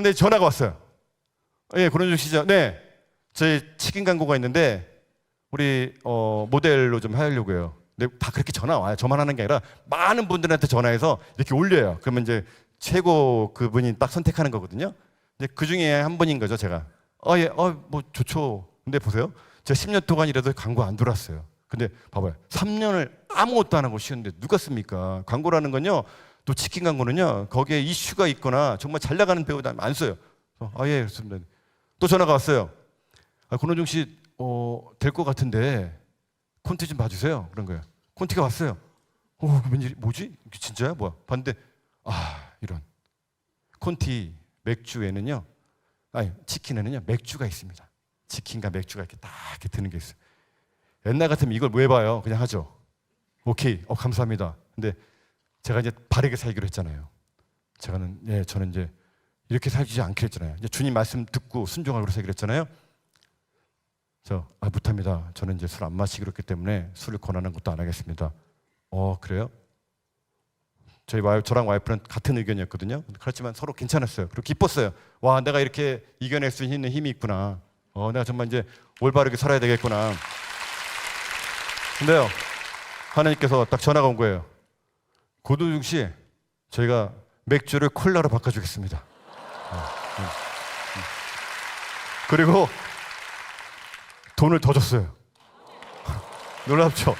근데 전화가 왔어요. 예, 권원중 씨죠. 네. 저희 치킨 광고가 있는데 우리 어, 모델로 좀 하려고요. 근데 다 그렇게 전화 와요. 저만 하는 게 아니라 많은 분들한테 전화해서 이렇게 올려요. 그러면 이제 최고 그분이 딱 선택하는 거거든요. 근데 그 중에 한 분인 거죠, 제가. 어, 예, 어, 뭐 좋죠. 근데 보세요. 제가 10년 동안 이라도 광고 안 들어왔어요. 근데 봐봐요. 3년을 아무것도 안 하고 쉬었는데 누가 씁니까? 광고라는 건요. 또 치킨 광고는요. 거기에 이슈가 있거나 정말 잘 나가는 배우들 안 써요. 어, 아, 예, 그렇습니다. 또 전화가 왔어요. 아, 권호중 씨, 어, 될 것 같은데 콘티 좀 봐주세요. 그런 거예요. 콘티가 왔어요. 오, 왠지 뭐지? 이게 진짜야? 뭐야? 봤는데 아, 이런 콘티 맥주에는요. 아니, 치킨에는요. 맥주가 있습니다. 치킨과 맥주가 이렇게 딱 이렇게 드는 게 있어요. 옛날 같으면 이걸 왜 봐요? 그냥 하죠. 오케이, 어 감사합니다. 근데 제가 이제 바르게 살기로 했잖아요. 제가는 예, 저는 이제 이렇게 살지 않기로 했잖아요. 이제 주님 말씀 듣고 순종하기로 살기로 했잖아요. 저 아, 못합니다. 저는 이제 술 안 마시기로 했기 때문에 술을 권하는 것도 안 하겠습니다. 어 그래요? 저희 와이프 저랑 와이프는 같은 의견이었거든요. 그렇지만 서로 괜찮았어요. 그리고 기뻤어요. 와 내가 이렇게 이겨낼 수 있는 힘이 있구나. 어 내가 정말 이제 올바르게 살아야 되겠구나. 근데요 하나님께서 딱 전화가 온 거예요. 고도중 씨 저희가 맥주를 콜라로 바꿔주겠습니다. 어, 음, 음. 그리고 돈을 더 줬어요. 놀랍죠?